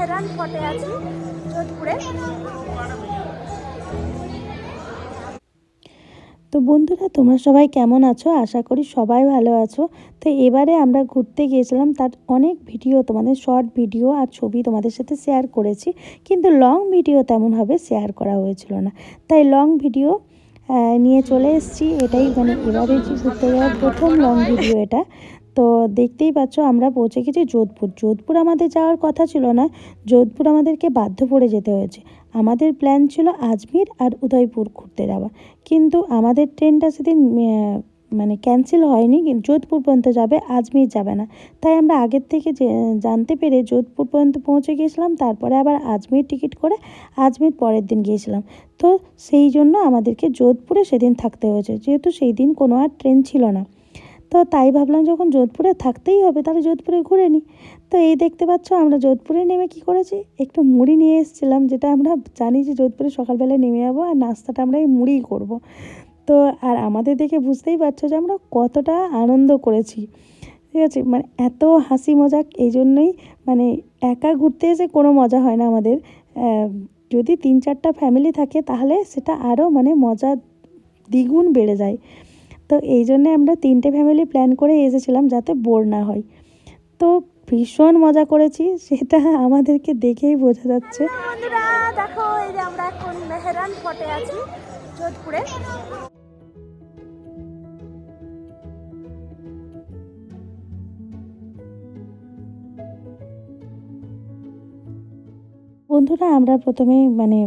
মেহরান ফটে আছি যোধপুরে। তো বন্ধুরা, তোমরা সবাই কেমন আছো? আশা করি সবাই ভালো আছো। তো এবারে আমরা ঘুরতে গিয়েছিলাম, তার অনেক ভিডিও, তোমাদের শর্ট ভিডিও আর ছবি তোমাদের সাথে শেয়ার করেছি। কিন্তু লং ভিডিও তেমনভাবে শেয়ার করা হয়েছিল না। তাই লং ভিডিও নিয়ে চলে এসেছি। এটাই মানে এবারে ঘুরতে যাওয়ার প্রথম লং ভিডিও এটা। তো দেখতেই পাচ্ছ আমরা পৌঁছে গেছি যোধপুর। যোধপুর আমাদের যাওয়ার কথা ছিল না, যোধপুর আমাদেরকে বাধ্য পড়ে যেতে হয়েছে। আমাদের প্ল্যান ছিল আজমির আর উদয়পুর ঘুরতে যাওয়া। কিন্তু আমাদের ট্রেনটা সেদিন মানে ক্যান্সেল হয়নি যোধপুর পর্যন্ত যাবে, আজমির যাবে না। তাই আমরা আগের থেকে জানতে পেরে যোধপুর পর্যন্ত পৌঁছে গিয়েছিলাম, তারপরে আবার আজমির টিকিট করে আজমির পরের দিন গিয়েছিলাম। তো সেই জন্য আমাদেরকে যোধপুরে সেদিন থাকতে হয়েছে। যেহেতু সেই দিন কোনো আর ট্রেন ছিল না। তো তাই ভাবলাম যখন যোধপুরে থাকতেই হবে, তাহলে যোধপুরে ঘুরে নিই তো এই দেখতে পাচ্ছ আমরা যোধপুরে নেমে কি করেছি? একটু মুড়ি নিয়ে এসেছিলাম, যেটা আমরা জানি যে যোধপুরে সকালবেলায় নেমে যাব আর নাস্তাটা আমরা এই মুড়িই করব। তো আর আমাদের দেখে বুঝতেই পারছ যে আমরা কতটা আনন্দ করেছি। ঠিক আছে? মানে এত হাসি মজাক, এই জন্যই মানে একা ঘুরতে এসে কোনো মজা হয় না আমাদের। যদি তিন চারটা ফ্যামিলি থাকে, তাহলে সেটা আরও মানে মজা দ্বিগুণ বেড়ে যায়। তো এই জন্যে আমরা তিনটে ফ্যামিলি প্ল্যান করে এসেছিলাম যাতে বোর না হয়। তো ভীষণ মজা করেছি, সেটা আমাদেরকে দেখেই বোঝা যাচ্ছে। বন্ধুরা, দেখো এই যে আমরা এখন ফটে আছি, যোধপুরে। বন্ধুরা, আমরা প্রথমে মানে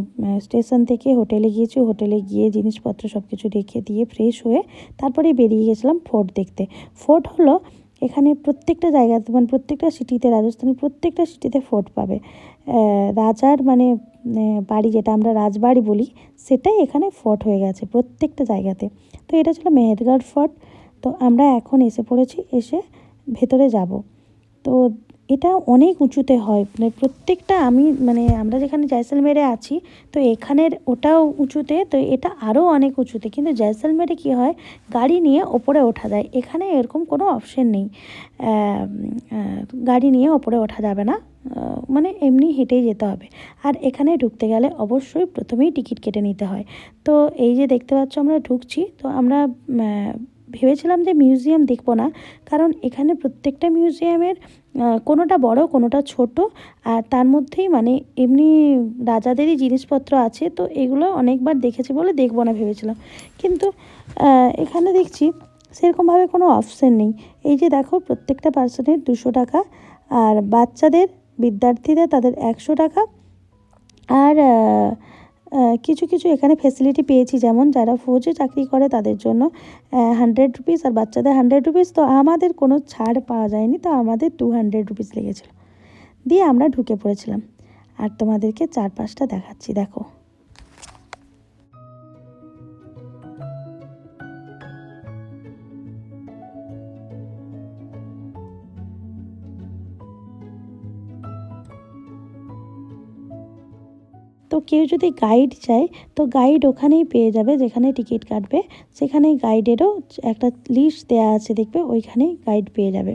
স্টেশন থেকে হোটেলে গিয়েছি। হোটেলে গিয়ে জিনিসপত্র সব কিছু রেখে দিয়ে ফ্রেশ হয়ে তারপরে বেরিয়ে গেছিলাম ফোর্ট দেখতে। ফোর্ট হলো এখানে প্রত্যেকটা জায়গাতে মানে প্রত্যেকটা সিটিতে, রাজস্থানের প্রত্যেকটা সিটিতে ফোর্ট পাবে। রাজার মানে বাড়ি যেটা আমরা রাজবাড়ি বলি, সেটাই এখানে ফোর্ট হয়ে গেছে প্রত্যেকটা জায়গাতে। তো এটা ছিল মেহেরগড় ফোর্ট। তো আমরা এখন এসে পড়েছি, এসে ভেতরে যাব। তো এটা অনেক উঁচুতে হয়। মানে প্রত্যেকটা আমি মানে আমরা যেখানে জয়সলমেরে আছি, তো এখানের ওটাও উঁচুতে, তো এটা আরও অনেক উঁচুতে। কিন্তু জয়সলমেরে কী হয়, গাড়ি নিয়ে ওপরে ওঠা যায়। এখানে এরকম কোনো অপশন নেই। গাড়ি নিয়ে ওপরে ওঠা যাবে না। মানে এমনি হেঁটেই যেতে হবে। আর এখানে ঢুকতে গেলে অবশ্যই প্রথমেই টিকিট কেটে নিতে হয়। তো এই যে দেখতে পাচ্ছ, আমরা ঢুকছি। তো আমরা ভেবেছিলাম যে মিউজিয়াম দেখব না, কারণ এখানে প্রত্যেকটা মিউজিয়ামের কোনোটা বড়, কোনোটা ছোট, আর তার মধ্যেই মানে এমনি রাজাদেরই জিনিসপত্র আছে, তো এগুলো অনেকবার দেখেছি বলে দেখব না ভেবেছিলাম। কিন্তু এখানে দেখছি সেরকমভাবে কোনো অপশান নেই। এই যে দেখো, প্রত্যেকটা পার্সনের দুশো টাকা, আর বাচ্চাদের, বিদ্যার্থীদের তাদের একশো টাকা, আর কিছু কিছু এখানে ফেসিলিটি পেয়েছি। যেমন যারা ফৌজে চাকরি করে, তাদের জন্য হান্ড্রেড রুপিস আর বাচ্চাদের হান্ড্রেড রুপিস তো আমাদের কোনো ছাড় পাওয়া যায়নি, তো আমাদের টু হান্ড্রেড রুপিস লেগেছিলো। দিয়ে আমরা ঢুকে পড়েছিলাম। আর তোমাদেরকে চারপাশটা দেখাচ্ছি, দেখো। তো কেউ যদি গাইড চায়, তো গাইড ওখানেই পেয়ে যাবে যেখানে টিকিট কাটবে। সেখানে গাইডেরও একটা লিস্ট দেওয়া আছে দেখবে, ওইখানেই গাইড পেয়ে যাবে।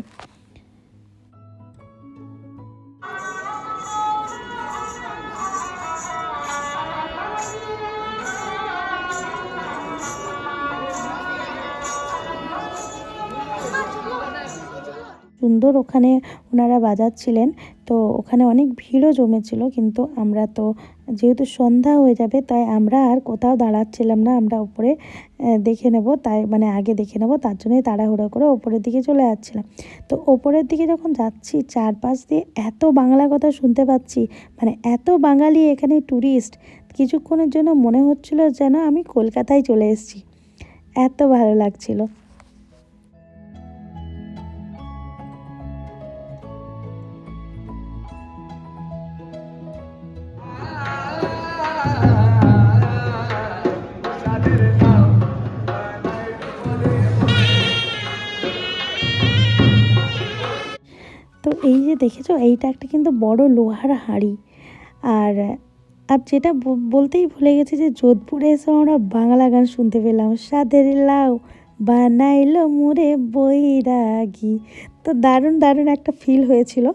সুন্দর ওখানে ওনারা বাজাচ্ছিলেন। তো ওখানে অনেক ভিড়ও জমেছিল কিন্তু আমরা তো যেহেতু সন্ধ্যা হয়ে যাবে তাই আমরা আর কোথাও দাঁড়াচ্ছিলাম না, আমরা উপরে দেখে নেব, তাই মানে আগে দেখে নেব, তার জন্যই তাড়াহুড়ো করে ওপরের দিকে চলে যাচ্ছিলাম। তো ওপরের দিকে যখন যাচ্ছি চারপাশ দিয়ে এত বাংলা কথা শুনতে পাচ্ছি মানে এত বাঙালি এখানে ট্যুরিস্ট কিছুক্ষণের জন্য মনে হচ্ছিল যেন আমি কলকাতায় চলে এসেছি। এত ভালো লাগছিল। এই যে দেখেছ, এইটা একটা কিন্তু বড় লোহার হাঁড়ি। আর আর যেটা বলতেই ভুলে গেছি যে যোধপুরে এসে আমরা বাংলা গান শুনতে পেলাম। সাদের লাউ বানাইলো মুরে বৈরাগী। তো দারুণ দারুণ একটা ফিল হয়েছিল।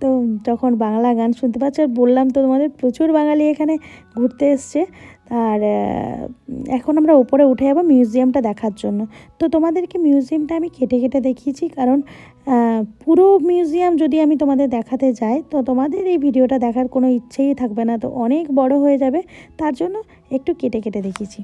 তো যখন বাংলা গান শুনতে পাচ্ছ, আর বললাম তো তোমাদের প্রচুর বাঙালি এখানে ঘুরতে এসছে। আর এখন আমরা উপরে উঠে যাব মিউজিয়ামটা দেখার জন্য। তো তোমাদেরকে মিউজিয়ামটা আমি কেটে কেটে দেখিয়েছি, কারণ পুরো মিউজিয়াম যদি আমি তোমাদের দেখাতে যাই, তো তোমাদের এই ভিডিওটা দেখার কোনো ইচ্ছেই থাকবে না। তো অনেক বড় হয়ে যাবে, তার জন্য একটু কেটে কেটে দেখিয়েছি।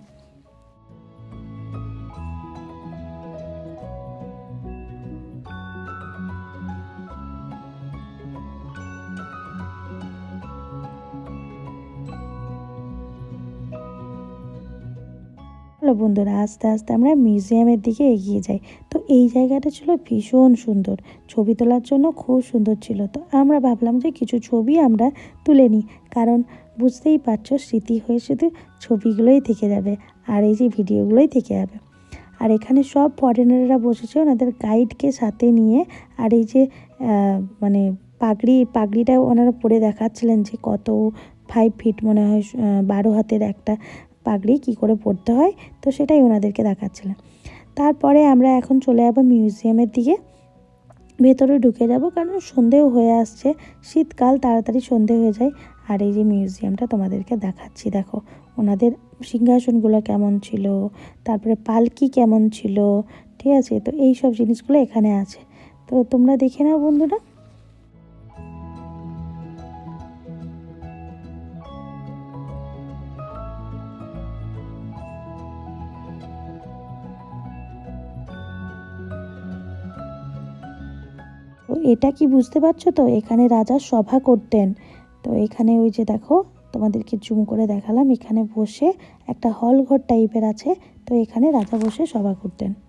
হ্যালো বন্ধুরা, আস্তে আস্তে আমরা মিউজিয়ামের দিকে এগিয়ে যাই। তো এই জায়গাটা ছিল ভীষণ সুন্দর, ছবি তোলার জন্য খুব সুন্দর ছিল। তো আমরা ভাবলাম যে কিছু ছবি আমরা তুলে নিই, কারণ বুঝতেই পারছ স্মৃতি হয়ে শুধু ছবিগুলোই থেকে যাবে আর এই যে ভিডিওগুলোই থেকে যাবে। আর এখানে সব ফরেনাররা বসেছে ওনাদের গাইডকে সাথে নিয়ে আর এই যে মানে পাগড়ি, পাগড়িটা ওনারা পরে দেখাচ্ছিলেন যে কত ফাইভ ফিট মনে হয় বারো হাতের একটা পাগড়ি কি করে পরতে হয়? তো সেটাই ওনাদেরকে দেখাচ্ছিলাম। তারপরে আমরা এখন চলে যাব মিউজিয়ামের দিকে। ভেতরে ঢুকে যাব কারণ সন্ধেও হয়ে আসছে। শীতকাল, তাড়াতাড়ি সন্ধে হয়ে যায়। আর এই যে মিউজিয়ামটা তোমাদেরকে দেখাচ্ছি, দেখো। ওনাদের সিংহাসনগুলো কেমন ছিল, তারপরে পালকি কেমন ছিল, ঠিক আছে? তো এই সব জিনিসগুলো এখানে আছে। তো তোমরা দেখে নাও বন্ধুরা। এটা কি বুঝতে পারছ তো? এখানে রাজা সভা করতেন। তো এখানে ওই যে দেখো, তোমাদেরকে জুম করে দেখালাম। এখানে বসে একটা হল ঘর টাইপের আছে। তো এখানে রাজা বসে সভা করতেন।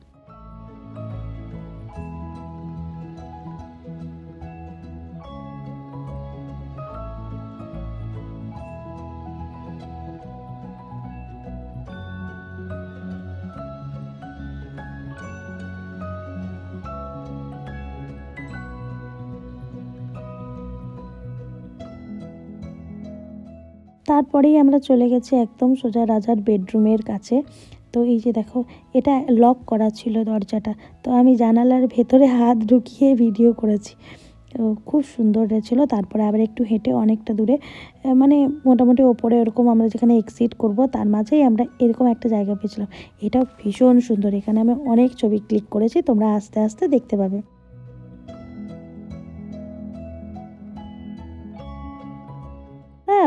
তারপরেই আমরা চলে গেছি একদম সোজা রাজার বেডরুমের কাছে। তো এই যে দেখো, এটা লক করা ছিল দরজাটা। তো আমি জানালার ভেতরে হাত ঢুকিয়ে ভিডিও করেছি। তো খুব সুন্দর ছিল তারপরে আবার একটু হেঁটে অনেকটা দূরে মানে মোটামুটি ওপরে ওরকম আমরা যেখানে এক্সিট করব, তার মাঝেই আমরা এরকম একটা জায়গা পেয়েছিলাম। এটাও ভীষণ সুন্দর। এখানে আমি অনেক ছবি ক্লিক করেছি, তোমরা আস্তে আস্তে দেখতে পাবে।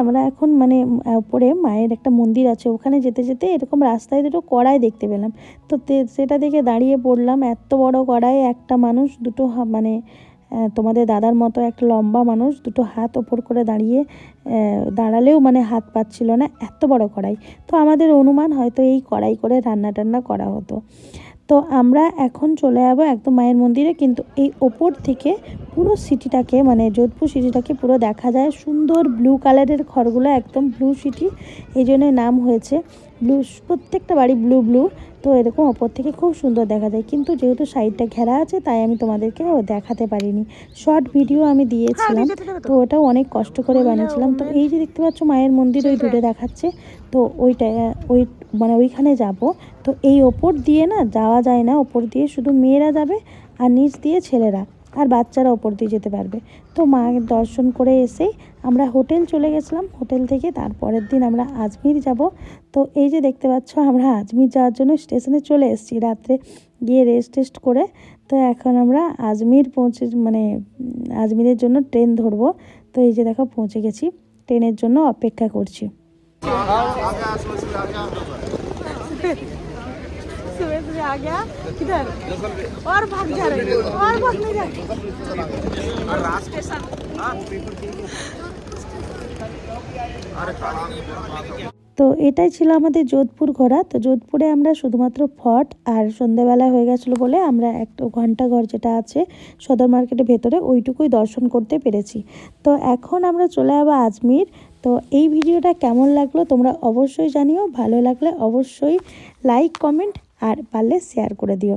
আমরা এখন মানে উপরে মায়ের একটা মন্দির আছে, ওখানে যেতে যেতে এরকম রাস্তায় দুটো কড়াই দেখতে পেলাম। তো সেটা দেখে দাঁড়িয়ে পড়লাম, এত বড় কড়াই, একটা মানুষ, দুটো মানে তোমাদের দাদার মতো একটা লম্বা মানুষ, দুটো হাত ওপর করে দাঁড়িয়ে দাঁড়ালেও মানে হাত পাচ্ছিল না, এত বড় কড়াই। তো আমাদের অনুমান হয়তো এই কড়াই করে রান্না টান্না করা হতো। তো আমরা এখন চলে যাব একদম মায়ের মন্দিরে, কিন্তু এই ওপর থেকে পুরো সিটিটাকে মানে যোধপুর সিটিটাকে পুরো দেখা যায়। সুন্দর ব্লু কালারের ঘরগুলো, একদম ব্লু সিটি এই জন্য নাম হয়েছে। ব্লু প্রত্যেকটা বাড়ি ব্লু ব্লু তো এরকম ওপর থেকে খুব সুন্দর দেখা যায়। কিন্তু যেহেতু সাইডটা ঘেরা আছে তাই আমি তোমাদেরকে দেখাতে পারিনি। শর্ট ভিডিও আমি দিয়েছিলাম। তো ওটাও অনেক কষ্ট করে বানিয়েছিলাম। তো এই যে দেখতে পাচ্ছ মায়ের মন্দির ওই দূরে দেখাচ্ছে। তো ওইটা ওই মানে ওইখানে যাব। তো এই ওপর দিয়ে না যাওয়া যায় না। ওপর দিয়ে শুধু মেয়েরা যাবে আর নিচ দিয়ে ছেলেরা। আর বাচ্চারা ওপর দিয়ে যেতে পারবে। তো মায়ের দর্শন করে এসেই আমরা হোটেল চলে গেছিলাম। হোটেল থেকে তারপরের দিন আমরা আজমির যাব। তো এই যে দেখতে পাচ্ছ, আমরা আজমির যাওয়ার জন্য স্টেশনে চলে এসেছি। রাত্রে গিয়ে রেস্ট টেস্ট করে তো এখন আমরা আজমির পৌঁছে মানে আজমিরের জন্য ট্রেন ধরবো। তো এই যে দেখো, পৌঁছে গেছি। ট্রেনের জন্য অপেক্ষা করছি। सुबह सुबह आ गया किधर और भाग जा रहे हैं और भाग नहीं जा তো এটাই ছিল আমাদের যোধপুর ঘোরা তো যোধপুরে আমরা শুধুমাত্র ফট আর সন্ধেবেলা হয়ে গেছিলো বলে আমরা একটা ঘন্টা ঘর যেটা আছে সদর মার্কেটের ভেতরে ওইটুকুই দর্শন করতে পেরেছি তো এখন আমরা চলে যাবো আজমির তো এই ভিডিওটা কেমন লাগলো তোমরা অবশ্যই জানিও ভালো লাগলে অবশ্যই লাইক কমেন্ট আর পারলে শেয়ার করে দিও